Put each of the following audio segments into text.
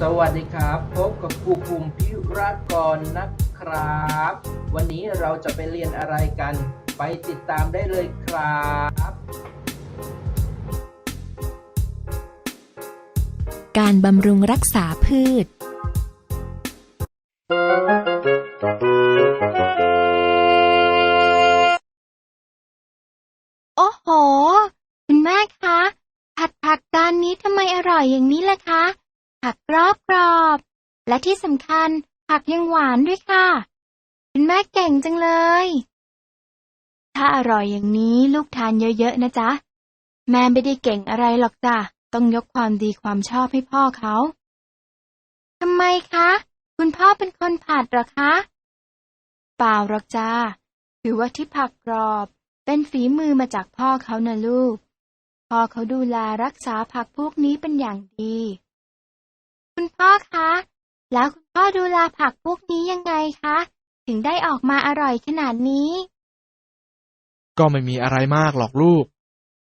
สวัสดีครับ พบกับครูภูมิพิรากรนะครับ วันนี้เราจะไปเรียนอะไรกัน ไปติดตามได้เลยครับ การบำรุงรักษาพืช โอ้โห คุณแม่คะ ผัดผักจานนี้ทำไมอร่อยอย่างนี้ล่ะคะ ผักกรอบกรอบ และที่สำคัญผักยังหวานด้วยค่ะ คุณแม่เก่งจังเลย ถ้าอร่อยอย่างนี้ลูกทานเยอะๆนะจ๊ะ แม่ไม่ได้เก่งอะไรหรอกจ้ะ ต้องยกความดีความชอบให้พ่อเขาทำไมคะ คุณพ่อเป็นคนผัดหรอคะ เปล่าหรอกจ้าถือว่าที่ผักกรอบเป็นฝีมือมาจากพ่อเขานะลูก พ่อเขาดูแลรักษาผักพวกนี้เป็นอย่างดี คุณพ่อคะ แล้วคุณพ่อดูแลผักพวกนี้ยังไงคะ ถึงได้ออกมาอร่อยขนาดนี้ ก็ไม่มีอะไรมากหรอกลูก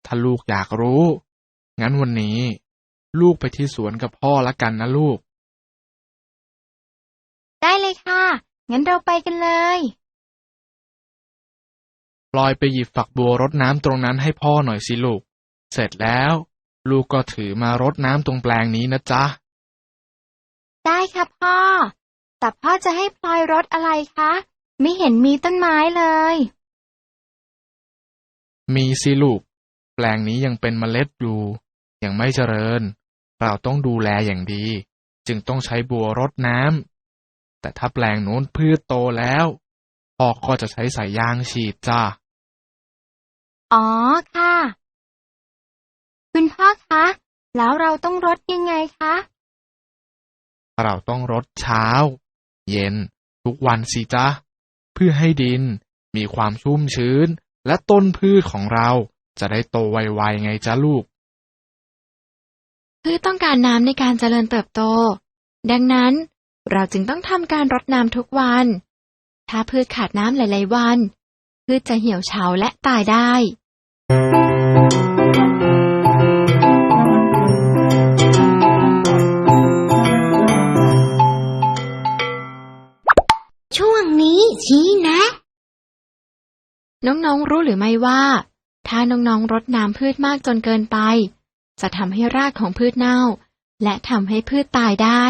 ถ้าลูกอยากรู้ งั้นวันนี้ ลูกไปที่สวนกับพ่อละกันนะลูก ได้เลยค่ะ งั้นเราไปกันเลยปลอยไปหยิบฝักบัวรดน้ำตรงนั้นให้พ่อหน่อยสิลูก เสร็จแล้ว ลูกก็ถือมารดน้ำตรงแปลงนี้นะจ๊ะ ได้ค่ะพ่อ แต่พ่อจะให้พลอยรสอะไรคะ ไม่เห็นมีต้นไม้เลย มีสิลูก แปลงนี้ยังเป็นเมล็ดอยู่ ยังไม่เจริญ เราต้องดูแลอย่างดี จึงต้องใช้บัวรดน้ำ แต่ถ้าแปลงโน้นพืชโตแล้วพ่อก็จะใช้สายยางฉีดจ้าอ๋อค่ะ คุณพ่อคะ แล้วเราต้องรดยังไงคะ เราต้องรดเช้า เย็น ทุกวันสิจ๊ะ เพื่อให้ดินมีความชุ่มชื้น และต้นพืชของเราจะได้โตไวๆไงจ๊ะลูก พืชต้องการน้ำในการเจริญเติบโต ดังนั้นเราจึงต้องทำการรดน้ำทุกวัน ถ้าพืชขาดน้ำหลาย ๆ วัน พืชจะเหี่ยวเฉาและตายได้ ชี้แนะ น้องๆรู้หรือไม่ว่า ถ้าน้องๆรดน้ำพืชมากจนเกินไป จะทำให้รากของพืชเน่า และทำให้พืชตายได้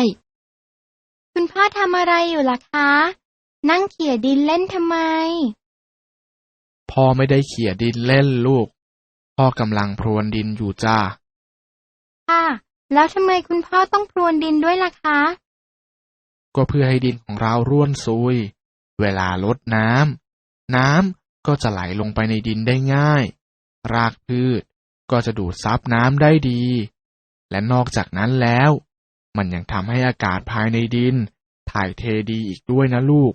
คุณพ่อทำอะไรอยู่ล่ะคะ นั่งเขี่ยดินเล่นทำไม พ่อไม่ได้เขี่ยดินเล่นลูก พ่อกำลังพรวนดินอยู่จ้าค่ะ แล้วทำไมคุณพ่อต้องพรวนดินด้วยล่ะคะ ก็เพื่อให้ดินของเราร่วนซุย เวลาลดน้ำน้ำก็จะไหลลงไปในดินได้ง่าย รากพืชก็จะดูดซับน้ำได้ดี และนอกจากนั้นแล้ว มันยังทำให้อากาศภายในดิน ถ่ายเทดีอีกด้วยนะลูก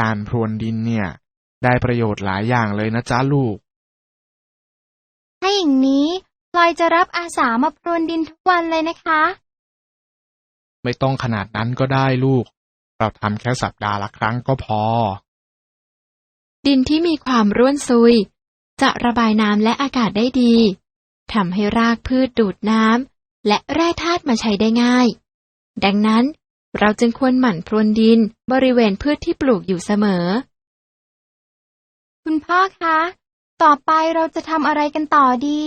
การพรวนดินเนี่ย ได้ประโยชน์หลายอย่างเลยนะจ๊ะลูก ถ้าอย่างนี้พลอยจะรับอาสามาพรวนดินทุกวันเลยนะคะ ไม่ต้องขนาดนั้นก็ได้ลูก เราทำแค่สัปดาห์ละครั้งก็พอ ดินที่มีความร่วนซุย จะระบายน้ำและอากาศได้ดีทำให้รากพืชดูดน้ำและแร่ธาตุมาใช้ได้ง่าย ดังนั้นเราจึงควรหมั่นพรวนดินบริเวณพืชที่ปลูกอยู่เสมอ คุณพ่อคะ ต่อไปเราจะทำอะไรกันต่อดี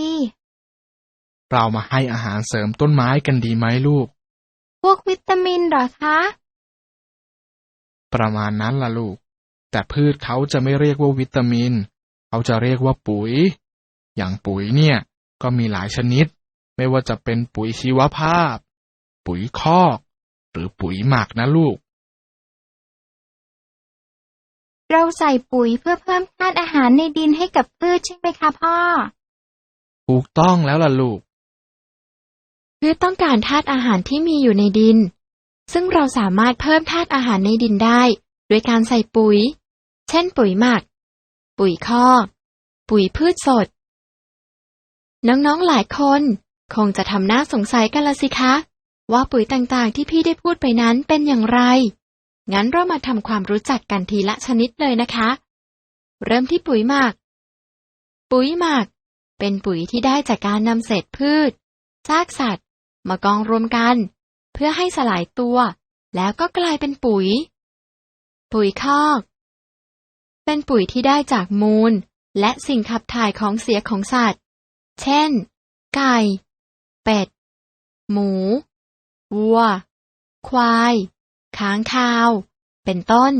เรามาให้อาหารเสริมต้นไม้กันดีไหมลูก พวกวิตามินเหรอคะ ประมาณนั้นล่ะลูก แต่พืชเขาจะไม่เรียกว่าวิตามิน เขาจะเรียกว่าปุ๋ย อย่างปุ๋ยเนี่ย ก็มีหลายชนิด ไม่ว่าจะเป็นปุ๋ยชีวภาพ ปุ๋ยคอก หรือปุ๋ยหมักนะลูก เราใส่ปุ๋ยเพื่อเพิ่มธาตุอาหารในดินให้กับพืชใช่ไหมคะพ่อ ถูกต้องแล้วล่ะลูกพืชต้องการธาตุอาหารที่มีอยู่ในดิน ซึ่งเราสามารถเพิ่มธาตุอาหารในดินได้ โดยการใส่ปุ๋ย เช่นปุ๋ยหมัก ปุ๋ยคอกปุ๋ยพืชสด น้องๆหลายคน คงจะทำหน้าสงสัยกันละสิคะ ว่าปุ๋ยต่างๆที่พี่ได้พูดไปนั้นเป็นอย่างไร งั้นเรามาทำความรู้จักกันทีละชนิดเลยนะคะ เริ่มที่ปุ๋ยหมัก ปุ๋ยหมัก เป็นปุ๋ยที่ได้จากการนำเศษพืชซากสัตว์ มากองรวมกัน เพื่อให้สลายตัว แล้วก็กลายเป็นปุ๋ย ปุ๋ยคอก เป็นปุ๋ยที่ได้จากมูล และสิ่งขับถ่ายของเสียของสัตว์ เช่น ไก่ เป็ด หมู วัว ควาย ค้างคาว เป็นต้น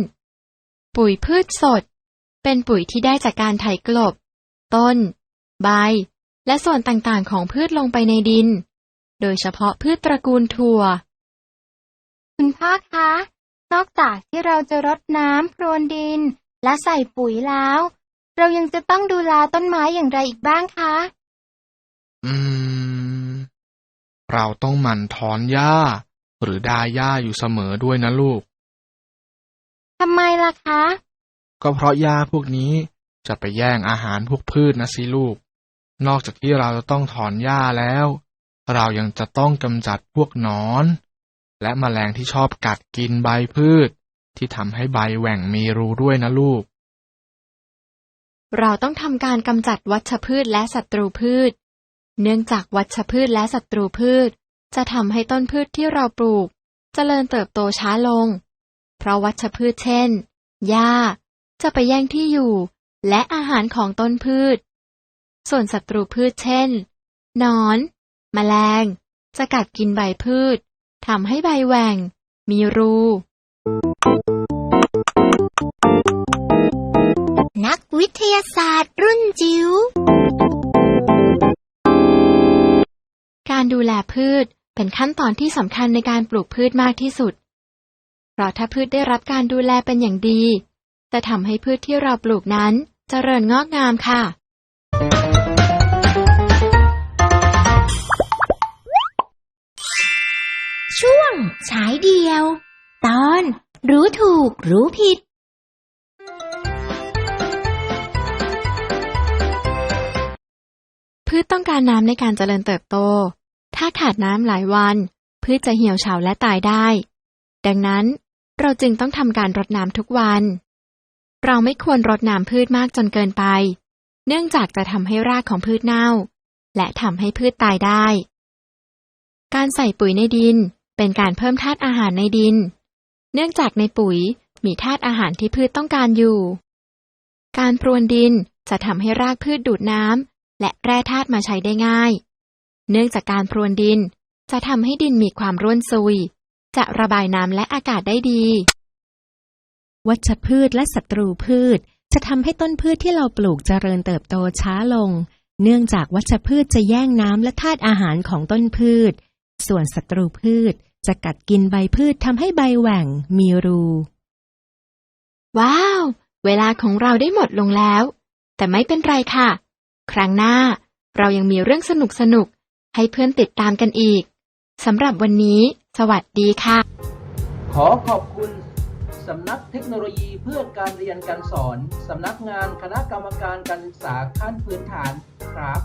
ปุ๋ยพืชสด เป็นปุ๋ยที่ได้จากการไถกลบ ต้น ใบ และส่วนต่างๆ ของพืชลงไปในดินโดยเฉพาะพืชตระกูลถั่ว คุณพ่อคะ นอกจากที่เราจะรดน้ำพรวนดิน และใส่ปุ๋ยแล้ว เรายังจะต้องดูแลต้นไม้อย่างไรอีกบ้างคะ อืม เราต้องหมั่นถอนหญ้า หรือดาหญ้าอยู่เสมอด้วยนะลูก ทำไมล่ะคะ ก็เพราะหญ้าพวกนี้จะไปแย่งอาหารพวกพืชนะสิลูก นอกจากที่เราจะต้องถอนหญ้าแล้ว เรายังจะต้องกำจัดพวกหนอน และแมลงที่ชอบกัดกินใบพืช ที่ทำให้ใบแหว่งมีรูด้วยนะลูก เราต้องทำการกำจัดวัชพืชและศัตรูพืช เนื่องจากวัชพืชและศัตรูพืช จะทำให้ต้นพืชที่เราปลูกเจริญเติบโตช้าลง เพราะวัชพืชเช่น หญ้า จะไปแย่งที่อยู่ และอาหารของต้นพืช ส่วนศัตรูพืชเช่นหนอน แมลง จะกัดกินใบพืช ทำให้ใบแหว่ง มีรู นักวิทยาศาสตร์รุ่นจิ๋ว การดูแลพืชเป็นขั้นตอนที่สำคัญในการปลูกพืชมากที่สุด เพราะถ้าพืชได้รับการดูแลเป็นอย่างดี จะทำให้พืชที่เราปลูกนั้นเจริญงอกงามค่ะ ช่วงฉายเดียว ตอนรู้ถูกรู้ผิด พืชต้องการน้ำในการเจริญเติบโต ถ้าขาดน้ำหลายวัน พืชจะเหี่ยวเฉาและตายได้ ดังนั้นเราจึงต้องทำการรดน้ำทุกวัน เราไม่ควรรดน้ำพืชมากจนเกินไป เนื่องจากจะทำให้รากของพืชเน่า และทำให้พืชตายได้การใส่ปุ๋ยในดิน เป็นการเพิ่มธาตุอาหารในดิน เนื่องจากในปุ๋ยมีธาตุอาหารที่พืชต้องการอยู่ การพรวนดินจะทำให้รากพืชดูดน้ำและแร่ธาตุมาใช้ได้ง่าย เนื่องจากการพรวนดินจะทำให้ดินมีความร่วนซุย จะระบายน้ำและอากาศได้ดี วัชพืชและศัตรูพืช จะทำให้ต้นพืชที่เราปลูกเจริญเติบโตช้าลง เนื่องจากวัชพืชจะแย่งน้ำและธาตุอาหารของต้นพืช ส่วนศัตรูพืช จะกัดกินใบพืชทำให้ใบแหว่งมีรู ว้าว เวลาของเราได้หมดลงแล้ว แต่ไม่เป็นไรค่ะ ครั้งหน้าเรายังมีเรื่องสนุกสนุกๆให้เพื่อนติดตามกันอีกสำหรับวันนี้ สวัสดีค่ะ ขอขอบคุณสำนักเทคโนโลยีเพื่อการเรียนการสอน สำนักงานคณะกรรมการการศึกษาขั้นพื้นฐานครับ